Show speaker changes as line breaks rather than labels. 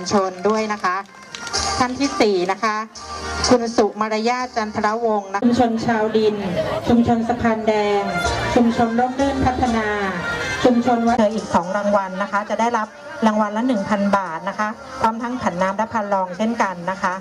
ลชนด้วยนะคะ ท่านที่สี่นะคะ คุณสุมารยาจันทรวงศ์นะชุมชนชาวดิน ชุมชนสะพานแดง ชุมชนร่มรื่นพัฒนา ชุมชนวัดเธออีก 2 รางวัลนะคะ จะได้รับรางวัลละ 1,000 บาทนะคะ พร้อมทั้งผันน้ำและพันรองเช่นกันนะคะ